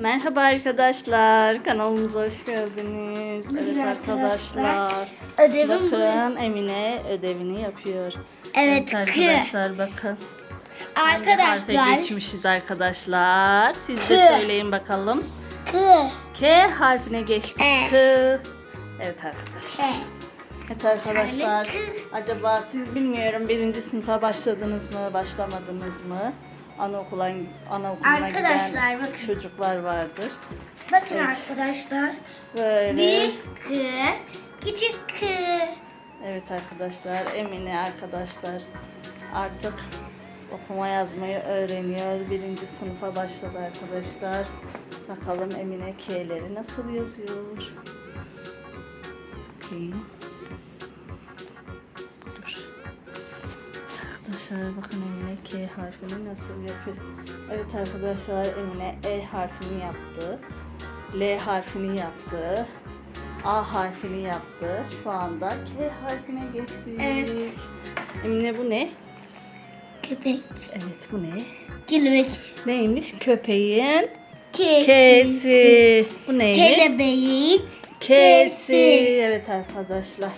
Merhaba arkadaşlar. Kanalımıza hoş geldiniz. Evet arkadaşlar. Ödevim. Bakın Emine ödevini yapıyor. Evet, arkadaşlar bakın. Hangi Arkadaşlar. geçmişiz arkadaşlar. Siz de söyleyin bakalım. K. K harfine geçtik. E. K. Evet arkadaşlar. K. Evet arkadaşlar. Acaba siz bilmiyorum birinci sınıfa başladınız mı, başlamadınız mı? Anaokula, anaokuluna giden Arkadaşlar, bakın. çocuklar vardır. Bakın Evet. arkadaşlar. Böyle. Büyük K. Küçük K. Evet arkadaşlar, Emine arkadaşlar artık okuma yazmayı öğreniyor. Birinci sınıfa başladı arkadaşlar. Bakalım Emine K'leri nasıl yazıyor? Bakayım. Arkadaşlar bakın Emine K harfini nasıl yapıyor. Evet arkadaşlar Emine E harfini yaptı. L harfini yaptı. A harfini yaptı. Şu anda K harfine geçtik. Evet. Emine bu ne? Köpek. Evet bu ne? Kelebek. Neymiş? Köpeğin K. K'si. Bu neymiş? Kelebeğin. K'si. Evet arkadaşlar.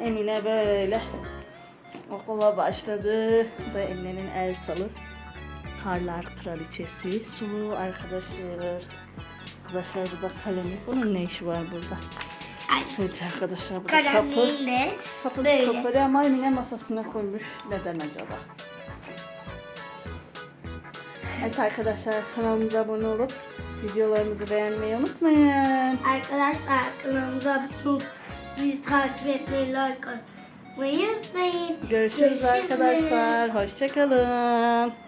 Emine böyle okula başladı. Bu da Emine'nin el salı. Karlar kraliçesi. Sulu arkadaşlar. Arkadaşlar burada kalemi. Bunun ne işi var burada? Ay. Evet arkadaşlar burada kapı. Kapısı Böyle. kapalı ama Emine masasına koymuş. Neden acaba? Evet arkadaşlar kanalımıza abone olup videolarımızı beğenmeyi unutmayın. Arkadaşlar kanalımıza abone olup bizi takip etmeyi, like atmayı unutmayın. Görüşürüz arkadaşlar. Hoşçakalın.